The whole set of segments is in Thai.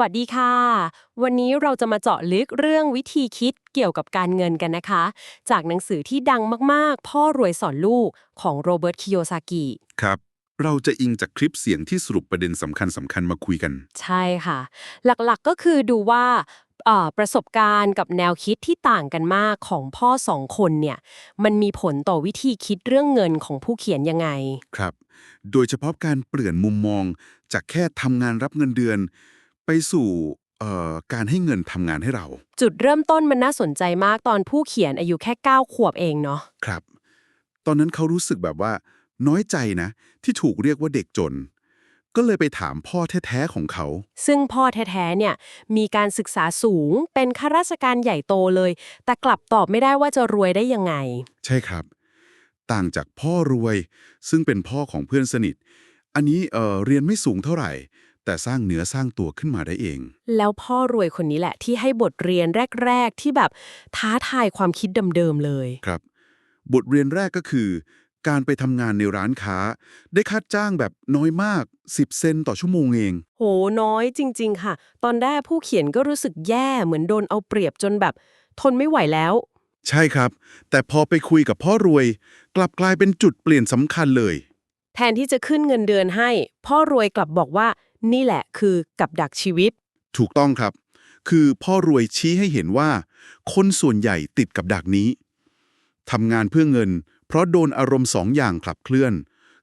วัสดีค่ะ วันนี้เราจะมาเจาะลึกเรื่องวิธีคิดเกี่ยวกับการเงินกันนะคะ จากหนังสือที่ดังมากๆ พ่อรวยสอนลูกของโรเบิร์ตคิโยซากิครับ เราจะอิงจากคลิปเสียงที่สรุปประเด็นสำคัญสำคัญมาคุยกัน ใช่ค่ะ หลักๆก็คือดูว่าเอ่อประสบการณ์กับแนวคิดที่ต่างกันมากของพ่อสองคนเนี่ยมันมีผลต่อวิธีคิดเรื่องเงินของผู้เขียนยังไง ครับ โดยเฉพาะการเปลี่ยนมุมมองจากแค่ทำงานรับเงินเดือน ไปสู่เอ่อการให้เงินทำงานให้เรา จุดเริ่มต้นมันน่าสนใจมากตอนผู้เขียนอายุแค่ 9 ขวบเองเนาะครับ ตอนนั้นเขารู้สึกแบบว่า น้อยใจนะ ที่ถูกเรียกว่าเด็กจน ก็เลยไปถามพ่อแท้ๆของเขา ซึ่งพ่อแท้ๆเนี่ย มีการศึกษาสูงเป็นข้าราชการใหญ่โตเลย แต่กลับตอบไม่ได้ว่าจะรวยได้ยังไง ใช่ครับ ต่างจากพ่อรวย ซึ่งเป็นพ่อของเพื่อนสนิท อันนี้เอ่อเรียนไม่สูงเท่าไหร่ แต่สร้างเนื้อสร้างตัวขึ้นมาได้เอง แล้วพ่อรวยคนนี้แหละที่ให้บทเรียนแรก ๆ ที่แบบท้าทายความคิดเดิม ๆ เลย ครับ บทเรียนแรกก็คือ การไปทำงานในร้านค้า ได้ค่าจ้างแบบน้อยมาก 10 เซนต่อชั่วโมงเอง โหน้อยจริง ๆ ค่ะ ตอนแรกผู้เขียนก็รู้สึกแย่เหมือนโดนเอาเปรียบจนแบบ ทนไม่ไหวแล้ว ใช่ครับ แต่พอไปคุยกับพ่อรวย กลับกลายเป็นจุดเปลี่ยนสำคัญเลย แทนที่จะขึ้นเงินเดือนให้ พ่อรวยกลับบอกว่า นี่แหละคือกับดักชีวิต ถูกต้องครับ คือพ่อรวยชี้ให้เห็นว่า คนส่วนใหญ่ติดกับดักนี้ทำงานเพื่อเงิน เพราะโดนอารมณ์สองอย่างขับเคลื่อน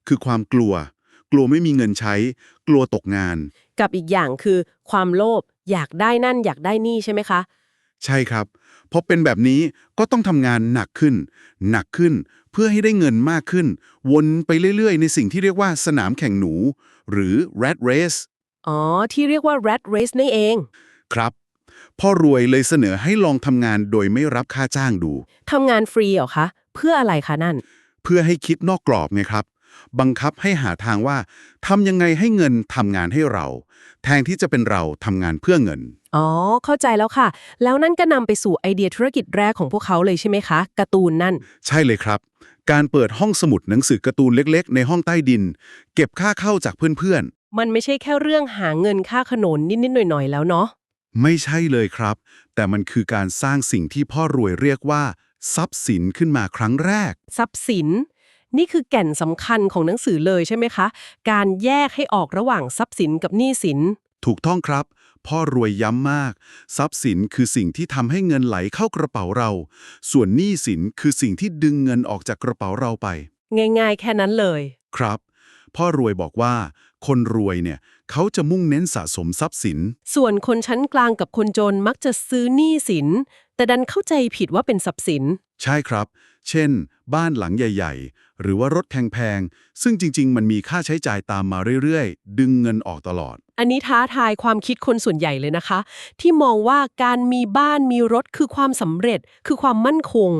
คือความกลัว กลัวไม่มีเงินใช้ กลัวตกงาน กับอีกอย่างคือ ความโลภอยากได้นั่นอยากได้นี่ใช่ไหมคะ ใช่ครับเพราะเป็นแบบนี้ก็ต้องทำงานหนักขึ้น หนักขึ้นเพื่อให้ได้เงินมากขึ้น วนไปเรื่อยๆ ในสิ่งที่เรียกว่าสนามแข่งหนู หรือ rat race อ๋อ ที่เรียกว่า rat race นี่เอง ครับ พ่อรวยเลยเสนอให้ลองทำงานโดยไม่รับค่าจ้างดู ทำงานฟรีเหรอคะ เพื่ออะไรคะนั่น เพื่อให้คิดนอกกรอบไงครับ บังคับให้หาทางว่าทำยังไงให้เงินทำงานให้เรา แทนที่จะเป็นเราทำงานเพื่อเงิน อ๋อ เข้าใจแล้วค่ะ แล้วนั่นก็นำไปสู่ไอเดียธุรกิจแรกของพวกเขาเลยใช่ไหมคะการ์ตูนนั่น ใช่เลยครับ การเปิดห้องสมุดหนังสือการ์ตูนเล็ก ๆ ในห้องใต้ดิน เก็บค่าเข้าจากเพื่อนๆ มันไม่ใช่แค่เรื่องหาเงินค่าขนมนิดๆหน่อยๆแล้วเนาะไม่ใช่เลยครับ แต่มันคือการสร้างสิ่งที่พ่อรวยเรียกว่า ทรัพย์สินขึ้นมาครั้งแรก ทรัพย์สิน นี่คือแก่นสำคัญของหนังสือเลยใช่ไหมคะ การแยกให้ออกระหว่างทรัพย์สินกับหนี้สิน ถูกต้องครับ พ่อรวยย้ำมาก ทรัพย์สินคือสิ่งที่ทำให้เงินไหลเข้ากระเป๋าเรา ส่วนหนี้สินคือสิ่งที่ดึงเงินออกจากกระเป๋าเราไป ง่ายๆ แค่นั้นเลย ครับ พ่อรวยบอกว่า คนรวยเนี่ยเขาจะมุ่งเน้นสะสมทรัพย์สิน ส่วนคนชั้นกลางกับคนจนมักจะซื้อหนี้สิน แต่ดันเข้าใจผิดว่าเป็นทรัพย์สิน ใช่ครับ เช่น บ้านหลังใหญ่ ๆ หรือว่ารถแพงๆ ซึ่งจริง ๆ มันมีค่าใช้จ่ายตามมาเรื่อยๆ ดึงเงินออกตลอด อันนี้ท้าทายความคิดคนส่วนใหญ่เลยนะคะ ที่มองว่าการมีบ้านมีรถคือความสำเร็จคือความมั่นคง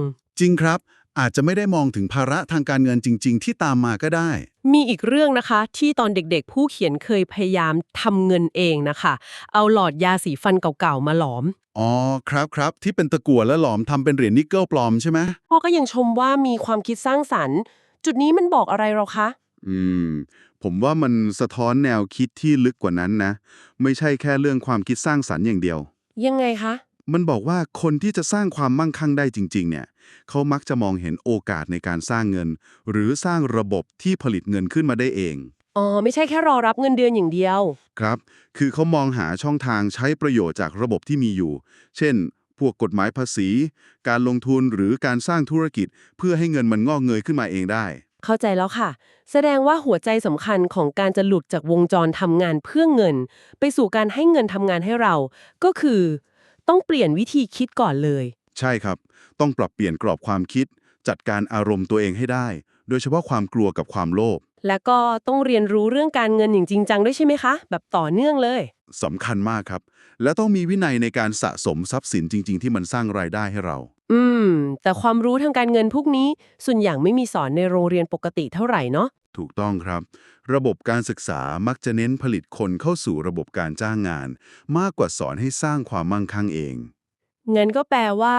จริงครับ อาจจะไม่ได้มองถึงภาระทางการเงินจริง ๆ ที่ตามมาก็ได้ มีอีกเรื่องนะคะ ที่ตอนเด็กๆ ผู้เขียนเคยพยายามทำเงินเองนะคะ เอาหลอดยาสีฟันเก่าๆ มาหลอม อ๋อครับครับที่เป็นตะกั่วและหลอมทำเป็นเหรียญนิกเกิลปลอมใช่ไหมพ่อก็ยังชมว่ามีความคิดสร้างสรรค์ จุดนี้มันบอกอะไรเราคะ อืม ผมว่ามันสะท้อนแนวคิดที่ลึกกว่านั้นนะ ไม่ใช่แค่เรื่องความคิดสร้างสรรค์อย่างเดียว ยังไงคะ มันบอกว่าคนที่จะสร้างความมั่งคั่งได้จริง ๆ เนี่ย เขามักจะมองเห็นโอกาสในการสร้างเงิน หรือสร้างระบบที่ผลิตเงินขึ้นมาได้เอง อ๋อ ไม่ใช่แค่รอรับเงินเดือนอย่างเดียว ครับ คือเขามองหาช่องทางใช้ประโยชน์จากระบบที่มีอยู่ เช่น พวกกฎหมายภาษี การลงทุนหรือการสร้างธุรกิจ เพื่อให้เงินมันงอกเงยขึ้นมาเองได้ เข้าใจแล้วค่ะ แสดงว่าหัวใจสำคัญของการจะหลุดจากวงจรทำงานเพื่อเงิน ไปสู่การให้เงินทำงานให้เรา ก็คือ ต้องเปลี่ยนวิธีคิดก่อนเลย ใช่ครับ ต้องปรับเปลี่ยนกรอบความคิด จัดการอารมณ์ตัวเองให้ได้ โดยเฉพาะความกลัวกับความโลภและก็ต้องเรียนรู้เรื่องการเงินอย่างจริงจังด้วยใช่ไหมคะ แบบต่อเนื่องเลยสำคัญมากครับ และต้องมีวินัยในการสะสมทรัพย์สินจริง ๆ ที่มันสร้างรายได้ให้เรา อืม แต่ความรู้ทางการเงินพวกนี้ ส่วนอย่างไม่มีสอนในโรงเรียนปกติเท่าไหร่เนาะ ถูกต้องครับ ระบบการศึกษามักจะเน้นผลิตคนเข้าสู่ระบบการจ้างงาน มากกว่าสอนให้สร้างความมั่งคั่งเอง เงินก็แปลว่า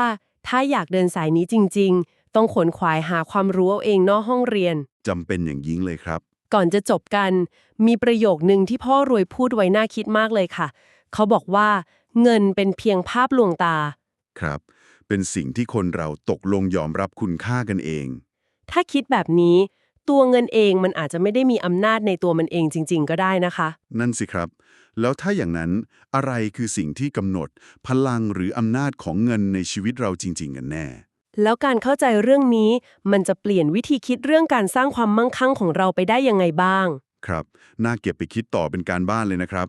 ถ้าอยากเดินสายนี้จริง ๆ ต้องขนขวายหาความรู้เอาเองนอกห้องเรียน จำเป็นอย่างยิ่งเลยครับ ก่อนจะจบกัน มีประโยคนึงที่พ่อรวยพูดไว้น่าคิดมากเลยค่ะ เขาบอกว่า เงินเป็นเพียงภาพลวงตา ครับ เป็นสิ่งที่คนเราตกลงยอมรับคุณค่ากันเอง ถ้าคิดแบบนี้ ตัวเงินเองมันอาจจะไม่ได้มีอำนาจในตัวมันเองจริง ๆ ก็ได้นะคะ นั่นสิครับ แล้วถ้าอย่างนั้นอะไรคือสิ่งที่กำหนด พลังหรืออำนาจของเงินในชีวิตเราจริง ๆ กันแน่ แล้วการเข้าใจเรื่องนี้ มันจะเปลี่ยนวิธีคิดเรื่องการสร้างความมั่งคั่งของเราไปได้ยังไงบ้าง ครับ น่าเก็บไปคิดต่อเป็นการบ้านเลยนะครับ